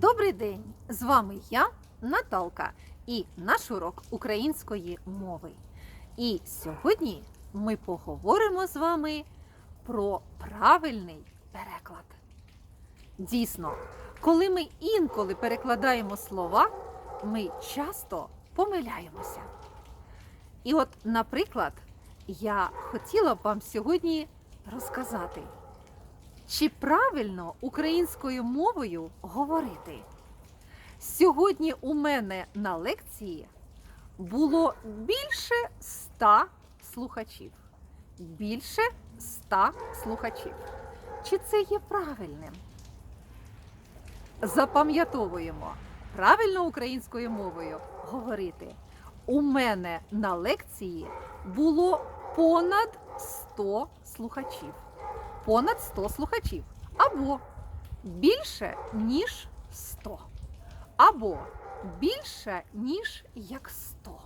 Добрий день! З вами я, Наталка, і наш урок української мови. І сьогодні ми поговоримо з вами про правильний переклад. Дійсно, коли ми інколи перекладаємо слова, ми часто помиляємося. І от, наприклад, я хотіла б вам сьогодні розказати, чи правильно українською мовою говорити? Сьогодні у мене на лекції було більше ста слухачів. Більше ста слухачів. Чи це є правильним? Запам'ятовуємо правильно українською мовою говорити. У мене на лекції було понад 100 слухачів понад 100 слухачів, або більше, ніж 100, або більше, ніж як 100.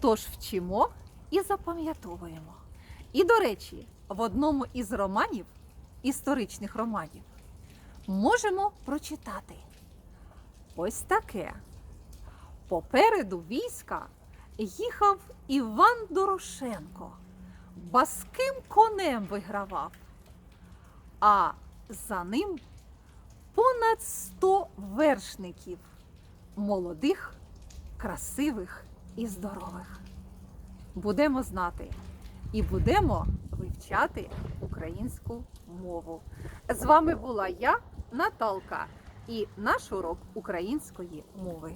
Тож вчимо і запам'ятовуємо. І, до речі, в одному із романів, історичних романів, можемо прочитати ось таке. Попереду війська їхав Іван Дорошенко баским конем вигравав, а за ним понад сто вершників молодих, красивих і здорових. Будемо знати і будемо вивчати українську мову. З вами була я, Наталка, і наш урок української мови.